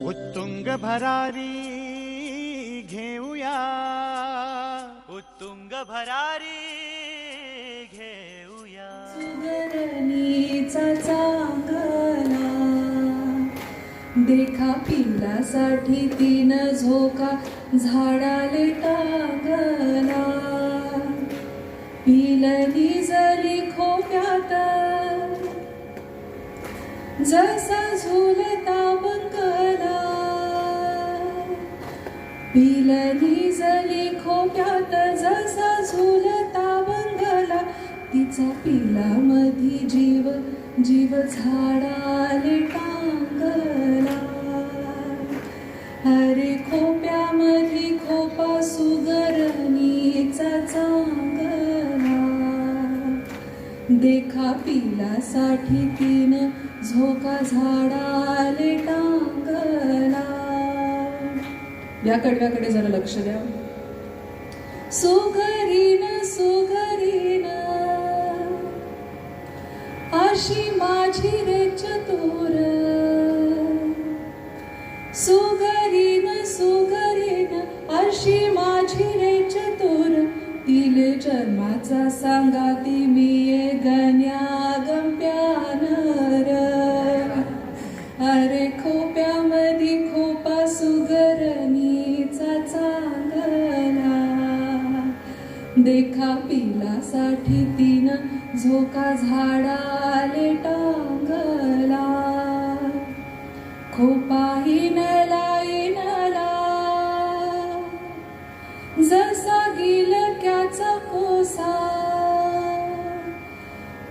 उत्तुंग भरारी घेऊया. उत्तुंग भरारी घेऊया. सुगरणीचा चांगला. देखा पिल्लासाठी तीन झोका झाडाले टांगला. पिलनी जरी खोक्यात जसा झुलता बंगला पिलनी जली खोक्यात जसा झुलता बंगला तिचा पिला मधी जीव जीव झाडाले टांगला. अरे खोप्यामधी खोपा सुगरणीचा चांगला. देखा पिलासाठी तीन झोका झाडाले टांगला. या कडव्याकडे जरा लक्ष द्या. सुघरीन सुघरीन अशी माझी रे चतुर. सुघरीन सुघरीन अशी माझी रे चतुर. तिले जन्माचा सांगा ती मी ये गण्या देखा पिलासाठी तीन झोका झाडाले टांगला. खोपाही नलाई नला. जसा गिलक्याचा कोसा.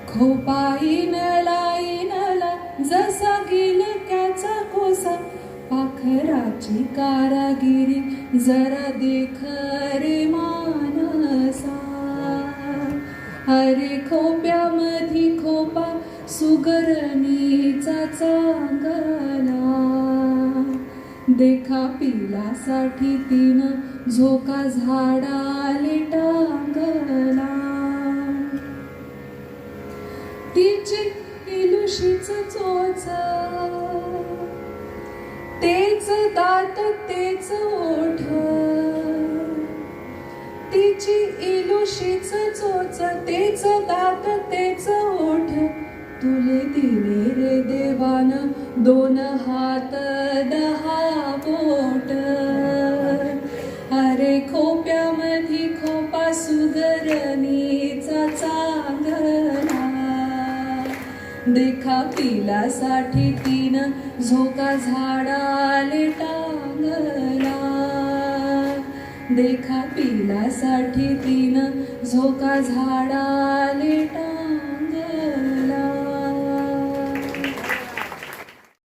खोपाही नलाई नला. जसा गिलक्याचा कोसा. पाखराची कारागिरी जरा देख रे मा. अरे खोप्यामधी खोपा सुगरणीचा चांगला. देखा पिलासाठी तिनं झोका झाडाले टांगला. तिची इलुशीच चोच. तेच दात तेच ओठ. तिची इलुशीच चोच. दोन हात दहा बोट. अरे खोप्यामध्ये खोपा सुगरणीचा चांगला देखा पिलासाठी तीन झोका झाडाले टांगला. देखा पिलासाठी तीन झोका झाडा